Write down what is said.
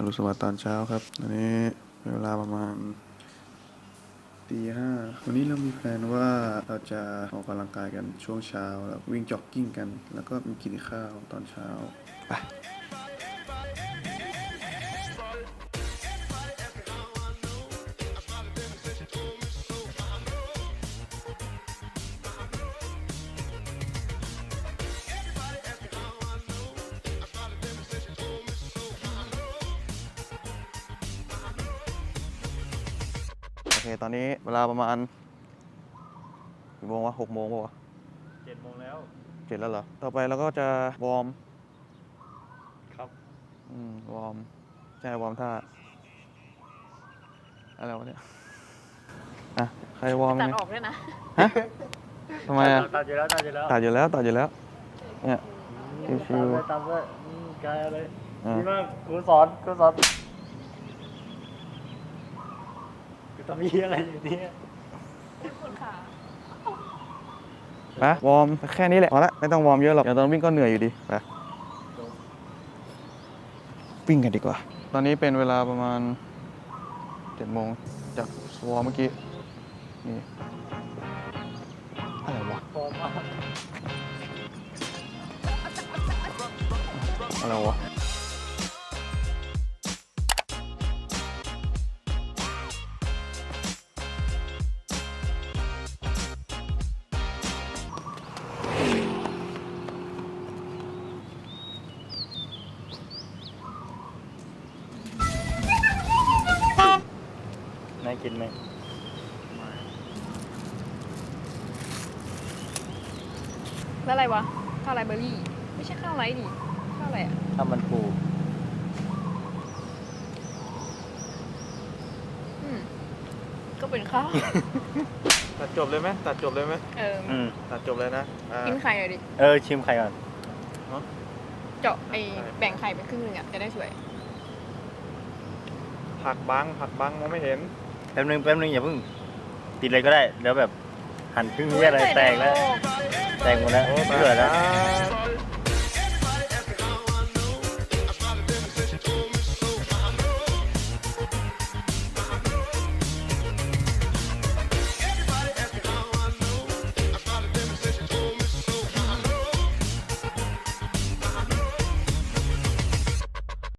อรุณสวัสดิ์ตอนเช้าครับ อันนี้เวลาประมาณตีห้าวันนี้เรามีแพลนว่าเราจะออกกำลังกายกันช่วงเช้าแล้ววิ่งจ็อกกิ้งกัน แล้วก็มีกินข้าวตอนเช้าไป เค ตอนนี้เวลาประมาณกี่โมงวะหกโมงป่าวะเจ็ดโมงแล้ว เจ็ดแล้วเหรอ ต่อไปเราก็จะวอร์มครับ อืมวอร์มใช่วอร์มท่าอะไรวะเนี่ย อะ ใครวอร์มตัยัดงไงออกด้วยนะ ฮะทำไมอะ ตัดอยู่แล้วตัดอยู่แล้วตัดอยู่แล้วตัดอยู่แล้ว เนี่ย ชิวๆตัดเลยตัดเลยอืมกายเอาเลยอะดีมากครูสอนครูสอน กูทำยี่อะไรอยู่เนี่ย คุณค่ะไปวอร์มแค่นี้แหละพอละไม่ต้องวอร์มเยอะหรอกเดี๋ยวตอนวิ่งก็เหนื่อยอยู่ดีไปวิ่งกันดีกว่า ตอนนี้เป็นเวลาประมาณเจ็ดโมงจากวอร์มเมื่อกี้นี่อะไรวะพร้อมมากอะไรวะ น่ากินไหมแล้วอะไรวะ ข้าวไรเบอร์รี่ ไม่ใช่ข้าวไรดิข้าวอะไรอะถ้ามันปูอืมก็เป็นข้าว ตัดจบเลยไหมตัดจบเลยไหมเออ อืมตัดจบเลยนะอ่ากินไข่หน่อยดิ เออชิมไข่ก่อนเจาะไอแบ่งไข่เป็นครึ่งหนึงอะจะได้สวย ผักบังผักบังมองไม่เห็น แป๊บนึงแป๊บนึงอย่าเพิ่งติดเลยก็ได้แล้วแบบหั่นครึ่งนี้อะไรแตกแล้ว แตกหมดแล้วโอ้ไม่เหลือแล้วตาย